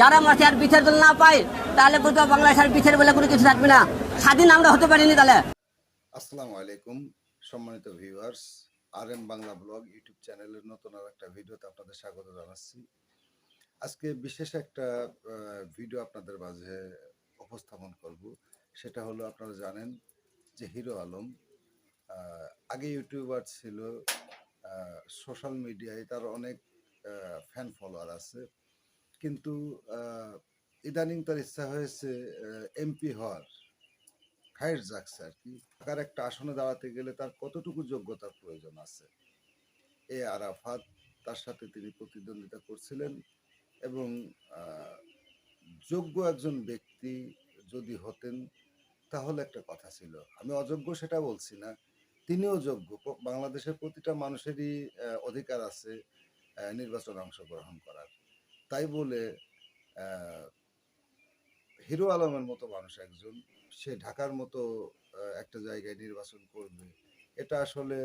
যারা মাসে আর বিচার দল না পায় তাহলে বুঝতে বাংলাদেশ আর বিচার বলে কোনো কিছু থাকবে না। স্বাধীন আমরা হতে পারিনি তাহলে। আসসালামু আলাইকুম, সম্মানিত ভিউয়ার্স আর এম বাংলা ব্লগ ইউটিউব চ্যানেলের নতুন আর একটা ভিডিওতে আপনাদের স্বাগত জানাচ্ছি। আজকে বিশেষ একটা ভিডিও আপনাদের মাঝে উপস্থাপন করব। সেটা হলো আপনারা জানেন যে হিরো আলম আগে ইউটিউবার ছিল সোশ্যাল মিডিয়ায় তার অনেক ফ্যান ফলোয়ার আছে। কিন্তু ইদানিং তার ইচ্ছা হয়েছে এমপি হওয়ার। খায়ের জাগছে আর কি। ঢাকার একটা আসনে দাঁড়াতে গেলে তার কতটুকু যোগ্যতার প্রয়োজন আছে? এ আরাফাত, তার সাথে তিনি প্রতিদ্বন্দ্বিতা করছিলেন এবং যোগ্য একজন ব্যক্তি যদি হতেন, তাহলে একটা কথা ছিল। আমি অযোগ্য সেটা বলছি না। তিনিও যোগ্য। বাংলাদেশের প্রতিটা মানুষেরই অধিকার আছে নির্বাচনে অংশগ্রহণ করার। তাই বলে হিরো আলমের মতো মানুষ একজন। সে ঢাকার মতো একটা জায়গায় নির্বাচন করবে। এটা আসলে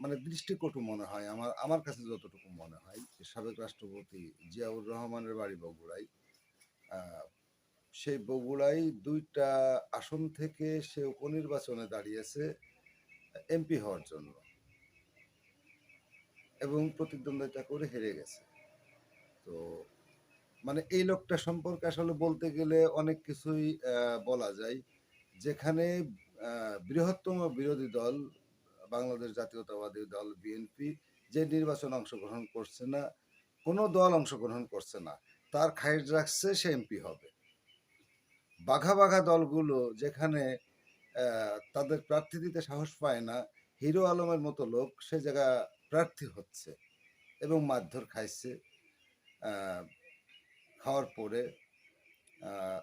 মানে দৃষ্টিকটু মনে হয়। আমার আমার কাছে যতটুকু মনে হয় যে সাবেক রাষ্ট্রপতি জিয়াউর রহমানের বাড়ি বগুড়ায় আহ, সেই বগুড়ায় দুইটা আসন থেকে সে উপনির্বাচনে দাঁড়িয়েছে এমপি হওয়ার জন্য। এবং প্রতিদ্বন্দ্বিতা করে হেরে গেছে। তো মানে এই লোকটা সম্পর্কে আসলে বলতে গেলে অনেক কিছুই বলা যায়। যেখানে বৃহত্তম বিরোধী দল, বাংলাদেশ জাতীয়তাবাদী দল, বিএনপি, যে নির্বাচনে অংশগ্রহণ করছে না, কোনো দল অংশগ্রহণ করছে না, তার খাইট রাখছে সে এমপি হবে। বাঘা বাঘা দলগুলো যেখানে তাদের প্রার্থী দিতে সাহস পায় না, হিরো আলমের মতো লোক সে জায়গা প্রার্থী হচ্ছে এবং মারধর খাইছে। খাওয়ার পরে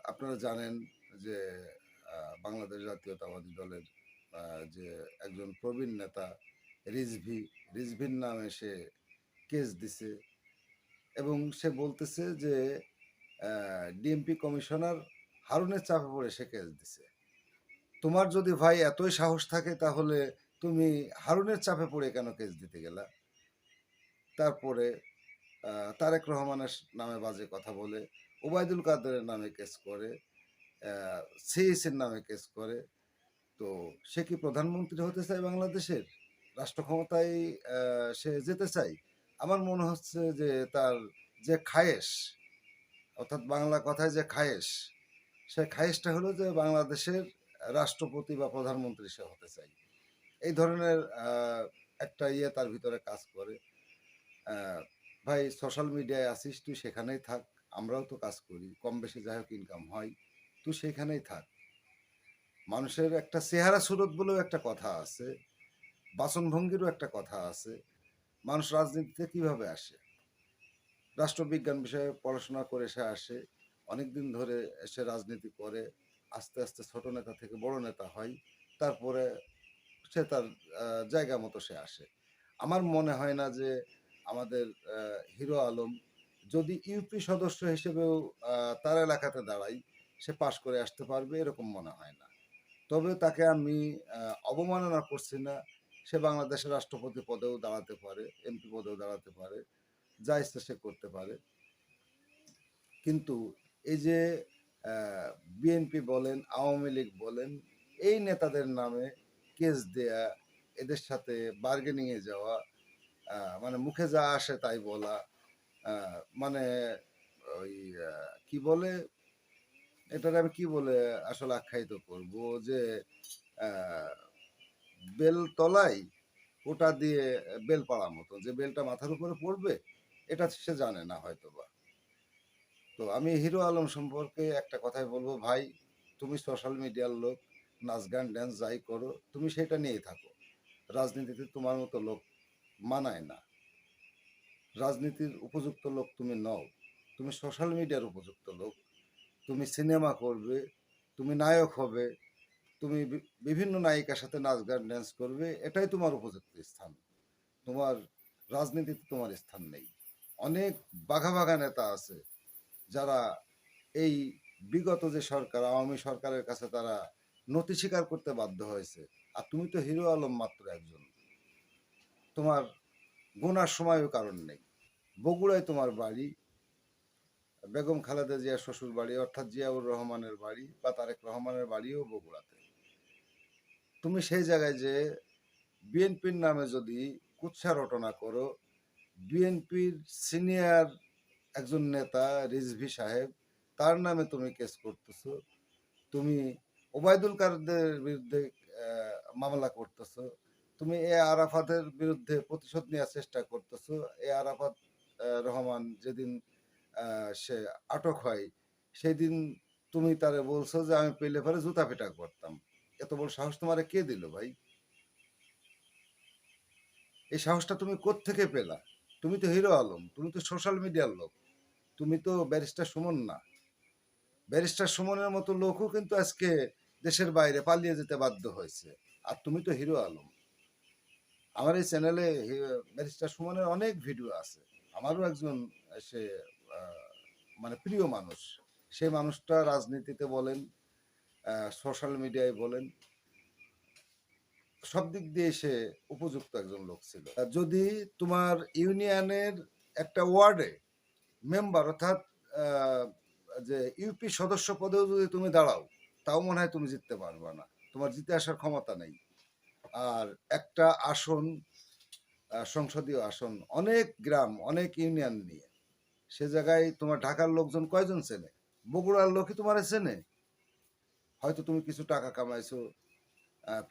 আপনারা জানেন যে বাংলাদেশ জাতীয়তাবাদী দলের যে একজন প্রবীণ নেতা, রিজভি, রিজভির নামে সে কেস দিছে এবং সে বলতেছে যে ডিএমপি কমিশনার হারুনের চাপে পড়ে সে কেস দিছে। তোমার যদি ভাই এতই সাহস থাকে তাহলে তুমি হারুনের চাপে পড়ে কেন কেস দিতে গেলা? তারপরে তারেক রহমানের নামে বাজে কথা বলে, ওবায়দুল কাদেরের নামে কেস করে সিএসির নামে কেস করে। তো সে কি প্রধানমন্ত্রী হতে চায় বাংলাদেশের? রাষ্ট্র ক্ষমতায় সে যেতে চায়? আমার মনে হচ্ছে যে তার যে খায়েশ, অর্থাৎ বাংলা কথায় যে খায়েশ, সে খায়েশটা হলো যে বাংলাদেশের রাষ্ট্রপতি বা প্রধানমন্ত্রী সে হতে চায়। এই ধরনের একটা ইয়ে তার ভিতরে কাজ করে। ভাই সোশ্যাল মিডিয়ায় আসিস, তুই সেখানেই থাক। আমরাও তো কাজ করি কম বেশি যাই হোক ইনকাম হয়, তুই সেখানেই থাক। মানুষের একটা চেহারা সুরত বলেও একটা কথা আছে বাচনভঙ্গিরও একটা কথা আছে। মানুষ রাজনীতিতে কীভাবে আসে? রাষ্ট্রবিজ্ঞান বিষয়ে পড়াশোনা করে সে আসে অনেক দিন ধরে সে রাজনীতি করে, আস্তে আস্তে ছোট নেতা থেকে বড় নেতা হয়, তারপরে সে তার জায়গা মতো সে আসে। আমার মনে হয় না যে আমাদের হিরো আলম, যদি ইউপি সদস্য হিসেবেও তার এলাকাতে দাঁড়াই, সে পাশ করে আসতে পারবে, এরকম মনে হয় না। তবে তাকে আমি অবমাননা করছি না। সে বাংলাদেশের রাষ্ট্রপতি পদেও দাঁড়াতে পারে এমপি পদেও দাঁড়াতে পারে, যা ইচ্ছা সে করতে পারে। কিন্তু এই যে বিএনপি বলেন, আওয়ামী লীগ বলেন, এই নেতাদের নামে কেস দেয়া, এদের সাথে বার্গেনিংয়ে যাওয়া মানে মুখে যা আসে তাই বলা মানে ওই কি বলে, এটার আমি কি বলে আসলে আখ্যায়িত করব যে বেল তলায় ওটা দিয়ে বেল পাড়ার মতো, যে বেলটা মাথার উপরে পড়বে, এটা সে জানে না হয়তো বা তো আমি হিরো আলম সম্পর্কে একটা কথাই বলব, ভাই, তুমি সোশ্যাল মিডিয়ার লোক, নাচ, গান ড্যান্স যাই করো, তুমি সেটা নিয়েই থাকো। রাজনীতিতে তোমার মতো লোক মানায় না। রাজনীতির উপযুক্ত লোক তুমি নও, তুমি সোশ্যাল মিডিয়ার উপযুক্ত লোক। তুমি সিনেমা করবে, তুমি নায়ক হবে, তুমি বিভিন্ন নায়িকার সাথে নাচ গান ড্যান্স করবে, এটাই তোমার উপযুক্ত স্থান। তোমার রাজনীতিতে তোমার স্থান নেই। অনেক বাঘা বাঘা নেতা আছে যারা এই বিগত যে সরকার, আওয়ামী সরকারের কাছে তারা নথি স্বীকার করতে বাধ্য হয়েছে। আর তুমি তো হিরো আলম মাত্র একজন। তোমার গোনার সময়ও কারণ নেই। বগুড়ায় তোমার বাড়ি, বেগম খালেদা জিয়া শ্বশুর বাড়ি, অর্থাৎ জিয়াউর রহমানের বাড়ি বা তারেক রহমানের বাড়িও বগুড়াতে। তুমি সেই জায়গায় যে বিএনপির নামে যদি কুৎসা রটনা করো, বিএনপির সিনিয়র একজন নেতা রিজভি সাহেব, তার নামে তুমি কেস করতেছো, তুমি ওবায়দুল কাদের বিরুদ্ধে মামলা করতেছো তুমি এ আরাফাতের বিরুদ্ধে প্রতিশোধ নেওয়ার চেষ্টা করতেছো। এ আরাফাত রহমান যেদিন সে আটক হয় সেই দিন তুমি তারে বলছো যে, আমি পেলে পরে জুতা পেটা করতাম এত বড় সাহস তোমারে কে দিল ভাই? এই সাহসটা তুমি থেকে পেলা? তুমি তো হিরো আলম, তুমি তো সোশ্যাল মিডিয়ার লোক, তুমি তো ব্যারিস্টার সুমন না। ব্যারিস্টার সুমনের মতো লোকও কিন্তু আজকে দেশের বাইরে পালিয়ে যেতে বাধ্য হয়েছে। আর তুমি তো হিরো আলম। আমার এই চ্যানেলে ব্যারিস্টার সুমনের অনেক ভিডিও আছে। আমারও একজন, সে মানে প্রিয় মানুষ। সেই মানুষটা রাজনীতিতে বলেন সোশ্যাল মিডিয়ায় বলেন, সব দিক দিয়ে সে উপযুক্ত একজন লোক ছিল। যদি তোমার ইউনিয়নের একটা ওয়ার্ডে মেম্বার অর্থাৎ যে ইউপি সদস্য পদেও যদি তুমি দাঁড়াও, তাও মনে হয় তুমি জিততে পারবে না। তোমার জিতে আসার ক্ষমতা নেই। আর একটা আসন সংসদীয় আসন, অনেক গ্রাম, অনেক ইউনিয়ন নিয়ে। সে জায়গায় তোমার ঢাকার লোকজন কয়জন চেনে? বগুড়ার লোকই তোমার চেনে? হয়তো তুমি কিছু টাকা কামাইছো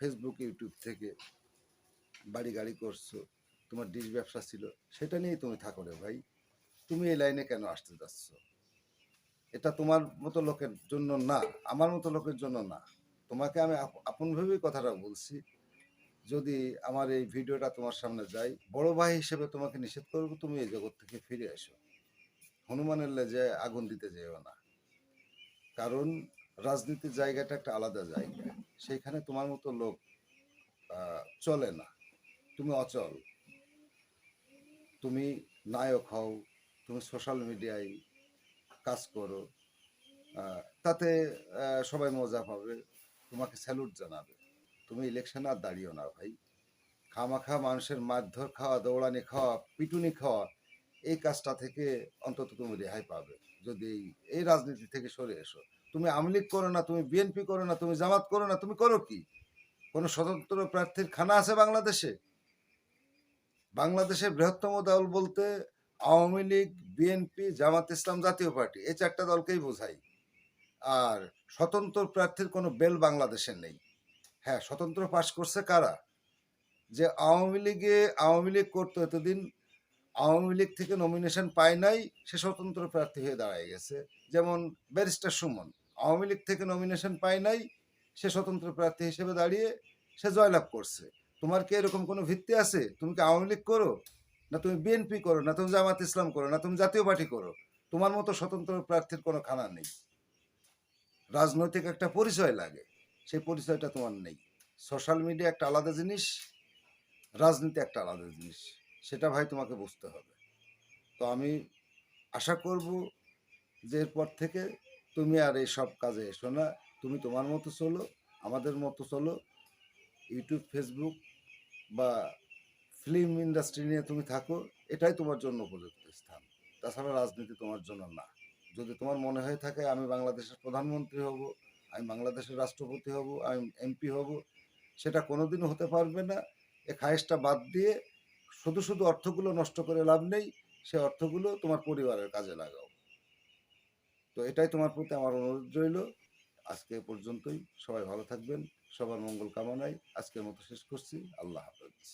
ফেসবুক ইউটিউব থেকে বাড়ি গাড়ি করছ, তোমার ডিশ ব্যবসা ছিল, সেটা নিয়েই তুমি থাকো রে ভাই। তুমি এই লাইনে কেন আসতে যাচ্ছ? এটা তোমার মতো লোকের জন্য না, আমার মতো লোকের জন্য না। তোমাকে আমি আপ- আপন ভেবেই কথাটা বলছি। যদি আমার এই ভিডিওটা তোমার সামনে যায়, বড় ভাই হিসেবে তোমাকে নিষেধ করব, তুমি এই জগৎ থেকে ফিরে এসো। হনুমানের লেজে আগুন দিতে যেও না। কারণ রাজনীতির জায়গাটা একটা আলাদা জায়গা। সেইখানে তোমার মতো লোক চলে না। তুমি অচল। তুমি নায়ক হও, তুমি সোশ্যাল মিডিয়ায় কাজ করো তাতে সবাই মজা পাবে, তোমাকে স্যালুট জানাবে। তুমি ইলেকশনে আর দাঁড়িও না ভাই। খামাখা মানুষের মারধর খাওয়া, দৌড়ানি খাওয়া, পিটুনি খাওয়া, এই কাজটা থেকে অন্তত তুমি রেহাই পাবে। যদি এই- রাজনীতি থেকে সরে এসো। তুমি আওয়ামী লীগ করো না, তুমি বিএনপি করো না, তুমি জামাত করো না, তুমি করো কি? কোনো স্বতন্ত্র প্রার্থীর খানা আছে বাংলাদেশে? বাংলাদেশের বৃহত্তম দল বলতে Awami League, BNP, Jamaat Islam Jatiya Party. এই চারটা দলকেই বোঝাই। আর স্বতন্ত্র প্রার্থীর কোনো বেল বাংলাদেশে নেই। হ্যাঁ স্বতন্ত্র পাশ করছে কারা? যে আওয়ামী লীগে, আওয়ামী লীগ করতো এতদিন, আওয়ামী লীগ থেকে নমিনেশন পায় নাই, সে স্বতন্ত্র প্রার্থী হয়ে দাঁড়ায় গেছে। যেমন ব্যারিস্টার সুমন, আওয়ামী লীগ থেকে নমিনেশন পায় নাই, সে স্বতন্ত্র প্রার্থী হিসেবে দাঁড়িয়ে সে জয়লাভ করছে। তোমার কি এরকম কোনো ভিত্তি আছে? তুমি কি আওয়ামী লীগ করো? না তুমি বিএনপি করো, না তুমি জামাত ইসলাম করো, না তুমি জাতীয় পার্টি করো? তোমার মতো স্বতন্ত্র প্রার্থীর কোনো খানা নেই। রাজনৈতিক একটা পরিচয় লাগে। সেই পরিচয়টা তোমার নেই। সোশ্যাল মিডিয়া একটা আলাদা জিনিস, রাজনীতি একটা আলাদা জিনিস, সেটা ভাই তোমাকে বুঝতে হবে। তো আমি আশা করব যে এরপর থেকে তুমি আর এই সব কাজে এসো না। তুমি তোমার মতো চলো, আমাদের মতো চলো। ইউটিউব ফেসবুক বা ফিল্ম ইন্ডাস্ট্রি নিয়ে তুমি থাকো, এটাই তোমার জন্য উপযুক্ত স্থান। তাছাড়া রাজনীতি তোমার জন্য না। যদি তোমার মনে হয়ে থাকে, আমি বাংলাদেশের প্রধানমন্ত্রী হব আমি বাংলাদেশের রাষ্ট্রপতি হব, আমি এমপি হব, সেটা কোনোদিনও হতে পারবে না। এ খায়েশটা বাদ দিয়ে শুধু শুধু অর্থগুলো নষ্ট করে লাভ নেই, সে অর্থগুলো তোমার পরিবারের কাজে লাগাও। তো এটাই তোমার প্রতি আমার অনুরোধ রইল। আজকে পর্যন্তই। সবাই ভালো থাকবেন। সবার মঙ্গল কামনায় আজকের মতো শেষ করছি। আল্লাহ হাফেজ।